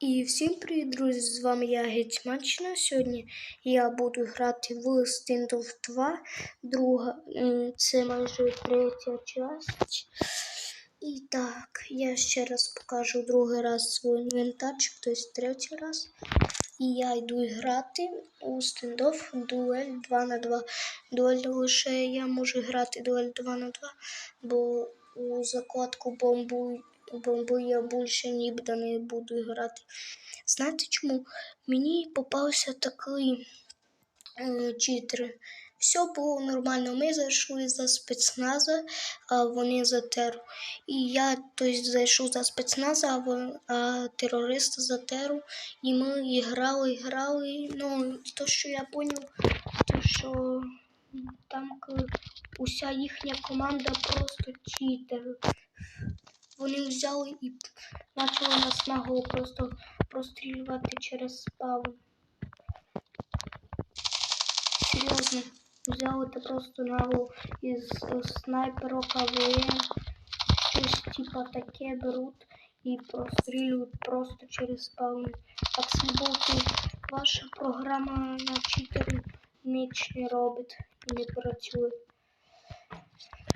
І всім привіт, друзі! З вами я Гетьманщина. Сьогодні я буду грати в Standoff 2. Друга, це майже третя часть. І так, я ще раз покажу другий раз свій інвентарчик, тобто третій раз. І я йду грати у стендофф дуель 2 на 2. Дуель лише я можу грати дуель 2 на 2, бо у закладку бомбу, бомбу я більше ніде не буду грати. Знаєте чому? Мені попався такий е, читер. Все було нормально. Ми зайшли за спецназа, а вони за теру. І я тобто, зайшов за спецназа, а, вон- а терористи за теру. І ми і грали, і грали. Ну, то, що я зрозумів, то що там уся їхня команда просто читер. Вони взяли і почали нас наголо просто прострілювати через спавн. Серйозно, взяли та просто наголо із снайперок АВМ, щось типа таке беруть і прострілюють просто через спавн. Так слаботи, ваша програма на читері ніч не робить не працює.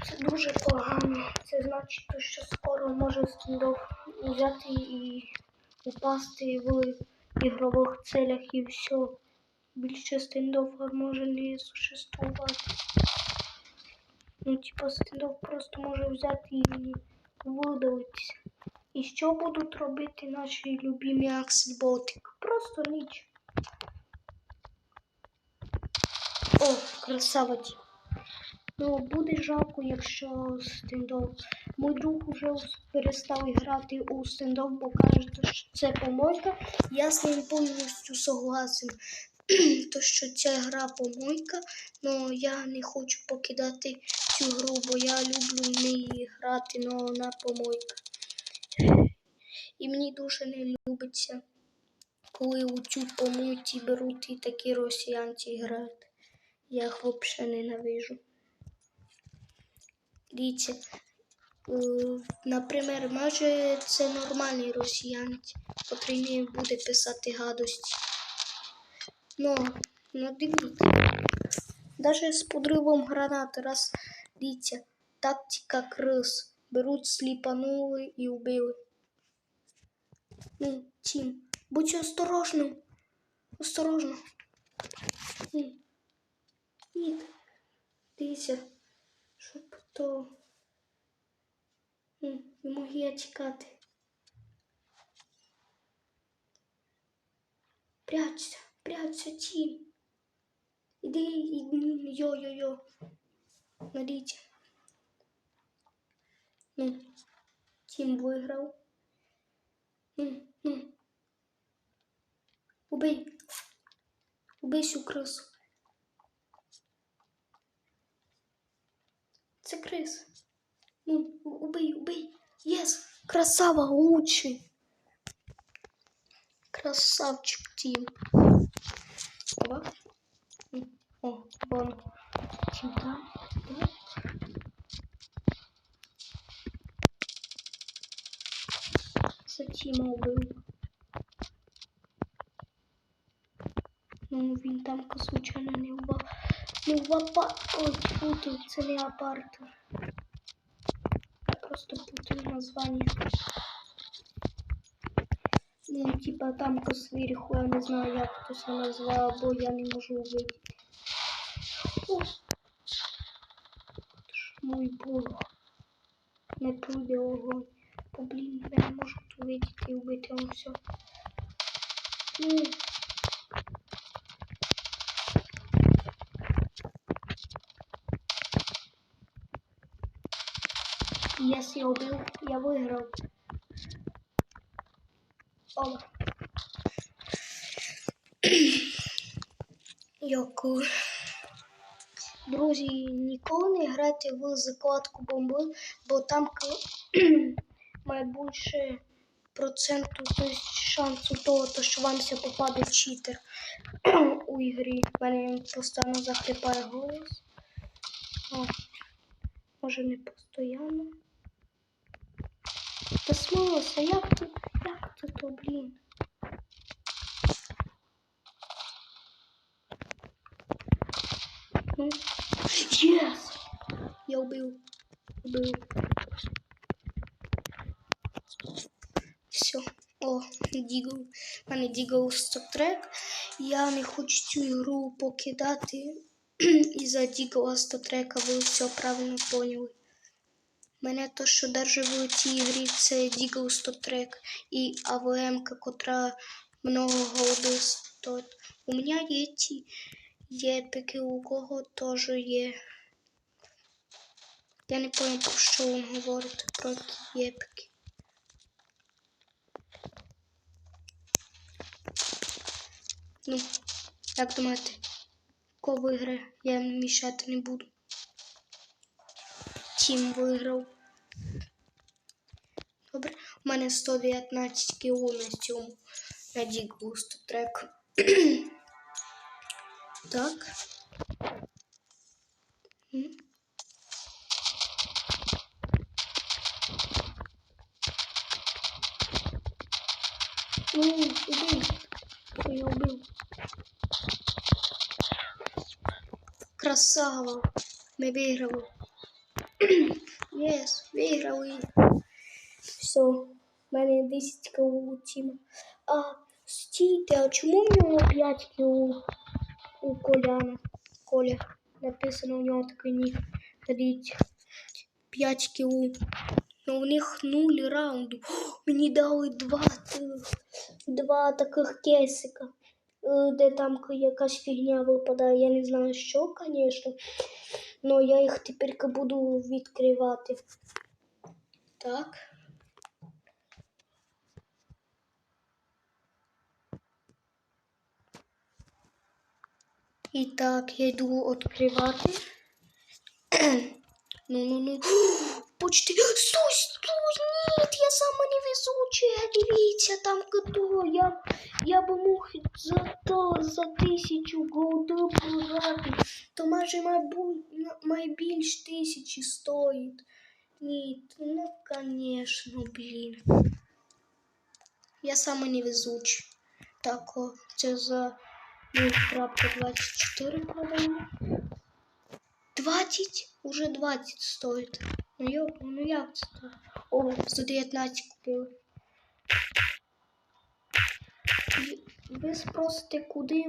Це дуже погано. Це значить, що скоро може стендов взяти і упасти в ігрових целях і все. Більше стендов може не существувати. Ну, типа, стендов просто може взяти і видалитися. І що будуть робити наші любимі аксельботик? Просто ніч. О, красавець. Ну, буде жалко, якщо стендов. Мій друг вже перестав грати у стендов, бо каже, що це помойка. Я з ним повністю согласен. То, що ця гра помойка, але я не хочу покидати цю гру, бо я люблю в неї грати, но вона помойка. І мені дуже не любиться, коли у цю помойці беруть і такі росіянці грають. Я їх взагалі ненавижу. Дивіться, е, наприклад, може це нормальний росіянець, який не буде писати гадості. Ну, ну дивіться. Даже з подривом гранати, раз дивіться, тактика крис. Беруть, сліпанули і вбили. Ну, тім, будь осторожним. Осторожно. Ні. Ні. Дивіться, то М, не мог я тікати. Прячься, прячься, Тім. Іди, іди, йо-йо-йо. Смотрите. Ну, Тім виграв. Ну, ну. Убий. Убий цю крису. Це крис. Ну, у- убий, убий. Єс, красава, лучший. Красавчик Тим. Оба. М, О, вон. Тим там. Да. Це Тіма убив. Ну, він там случайно не вбав. Не вбав. Ой, путаю, це. Я просто путаю название. Ну, типа там сверху, я не знаю, як хтось назвав, бо я не можу увидіти. О! Мой Бог. Не пройде огонь. Бо, блін, я не можу тут увидіти і вбити вам все. Ну, Если я убил, я выиграл. Оба. Яку. Друзі, ніколи не грайте в закладку бомби, бо там має проценту шансу того, що вам ся попаде читер у ігрі. В мене постійно захліпає голос. О, може не постійно. Та смилося, як тут, як це то, блін? Ну, єс! Я убив. Убив. Все. О, Дігл. У мене Дігл стоп-трек. Я не хочу цю ігру покидати. І за Дігла стоп-трека ви все правильно поняли. Мене то, що даже в цій грі це Дігл стотрек і АВМ, котра много голди стоїть. У мене є ті єпики, у кого теж є. Я не пам'ятаю, що він говорить про які єпики. Ну, як думаєте, хто виграє? Я мішати не буду. Тім виграв. Добре, у мене 119 кіло на цьому. На дігусту трек. так. М. Ну, убей. Я убил. Красава. Ми виграли. Єс, виграли. Все, В мене 10 кг у Тіма. А, стійте, а чому в нього 5 кг у Коляна? Коля. Написано у нього такий нік. Дивіться. 5 кг. Ну, у них 0 раунду. Мені дали два, два таких кейсика. Е, Де там якась фігня випадає. Я не знаю, що, звісно. Но я їх тепер буду відкривати. Так. І так, я йду відкривати. Ну, ну, ну. Почти. Стой, стой, ні, я сама невезучая. Дивіться, там хто. Я, я би мог за то, за тисячу голду продати. То майже майбу- найбільш тисячі стоїть. Ні, ну, конечно, блін. Я сама невезучий. Так, о, це за 0.24 продаю. 20? Уже 20 стоит. Ну, йо, ну так? О, за 19 купили. Ви спросите, куди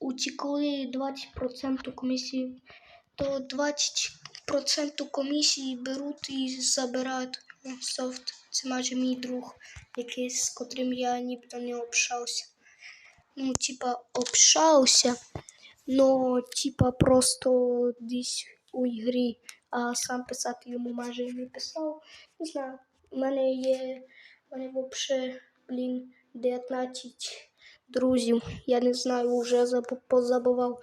утекли 20% комісії, то 20% комісії беруть і забирають софт. Це майже мій друг, якийсь, з котрим я нібито не общався. Ну, типа, общався, но типа просто десь у ігрі, а сам писати йому майже не писав. Не знаю, у мене є, у мене взагалі, блін, 19 друзів. Я не знаю, вже позабував.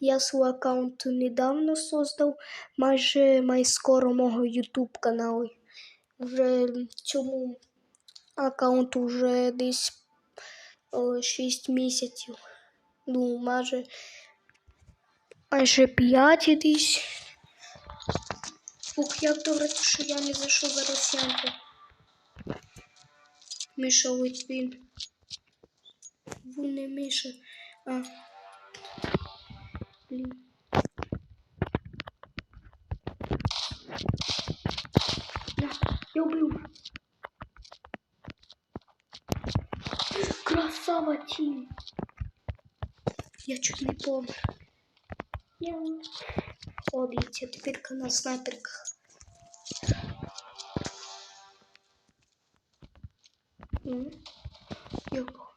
Я свій аккаунт недавно создав, майже май скоро мого YouTube каналу. Вже цьому аккаунту вже десь 6 місяців. Ну, майже майже 5 десь. Ух, як добре, що я не зайшов за Росіянку. Миша Литвін. Він не Миша, А. Блін. На, я убив. Красава Тім. Я чуть не помер. О, дивіться, тепер на снайперках. Ну, його.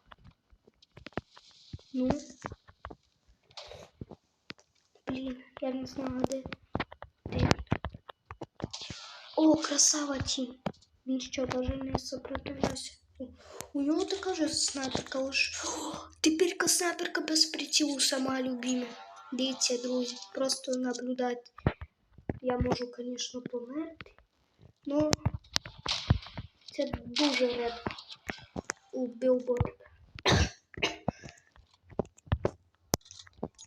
Ну. Блін, я не знаю, де. Де? О, красава Тім. Він що, даже не сопротивлявся. У нього така же снайперка лише. О, тепер снайперка без прицілу сама любима. Дивіться, друзі, просто наблюдайте. Я можу, звісно, померти, но це дуже рідко у білборд.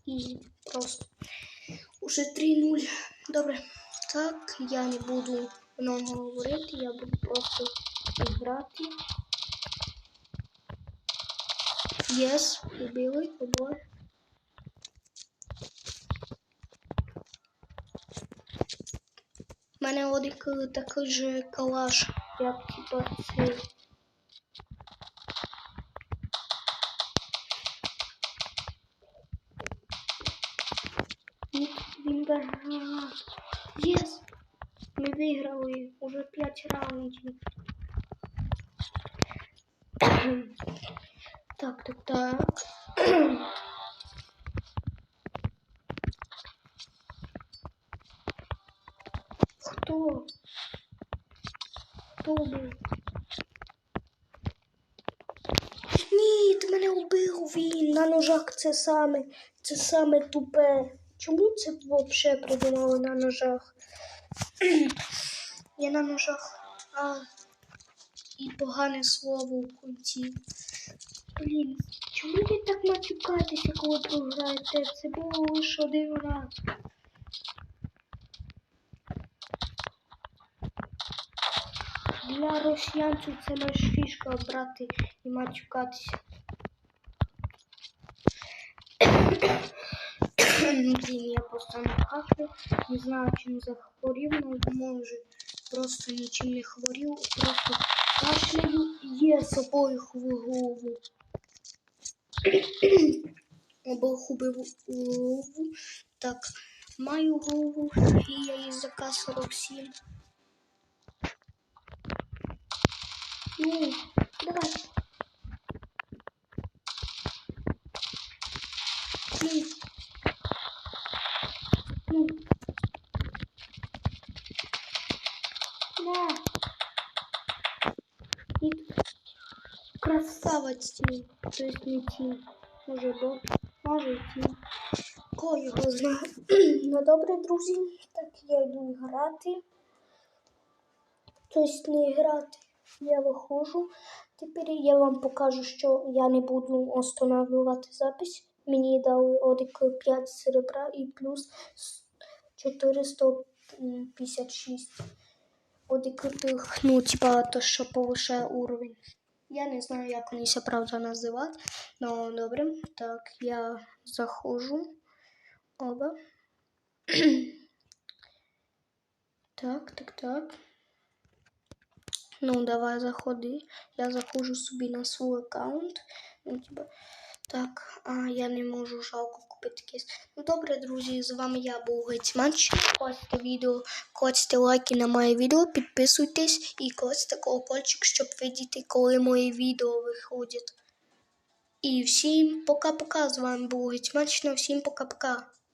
І просто уже 3-0. Добре. Так, я не буду много говорити, я буду просто грати. Єс, убили, обоє. У мене одик такий же калаш, як типа цей. Він виграв. Єс! Ми виграли уже 5 раундів. Так, так, так. Хто? Хто був? Ні, ти мене убив він. На ножах це саме, це саме тупе. Чому це взагалі придумали на ножах? Я на ножах. А, і погане слово в кінці. Блін, чому ви так матюкаєтеся, коли програєте? Це було лише один раз. Для росіянців це наша фішка брати і матюкатися. Блін, я просто не не знаю, чим захворів, але може просто нічим не хворів, просто кашляю є з обоїх в. Обох убив голову. Так, маю голову і я ЗК 47. Ну, давай. Ну. Ну. Красавець тім. То не тім. Може бо. Може тім. Кого його знає. ну добре, друзі. Так я йду грати. Тобто не грати. Я виходжу. Тепер я вам покажу, що я не буду останавливати запись. Мені дали одик 5 серебра і плюс 456. Одик тих, ну, типа, то, що повишає уровень. Я не знаю, як вони це правда називати. Ну, добре. Так, я заходжу. Оба. так, так, так. Ну, давай заходи. Я заходжу собі на свій аккаунт. Ну, типа, так, а я не можу жалко купити кіс. Ну добре, друзі, з вами я був Гетьманч. Кладьте відео, класьте лайки на моє відео, підписуйтесь і кладьте колокольчик, щоб видіти, коли мої відео виходять. І всім пока-пока. З вами був Гетьманщина. Всім пока-пока.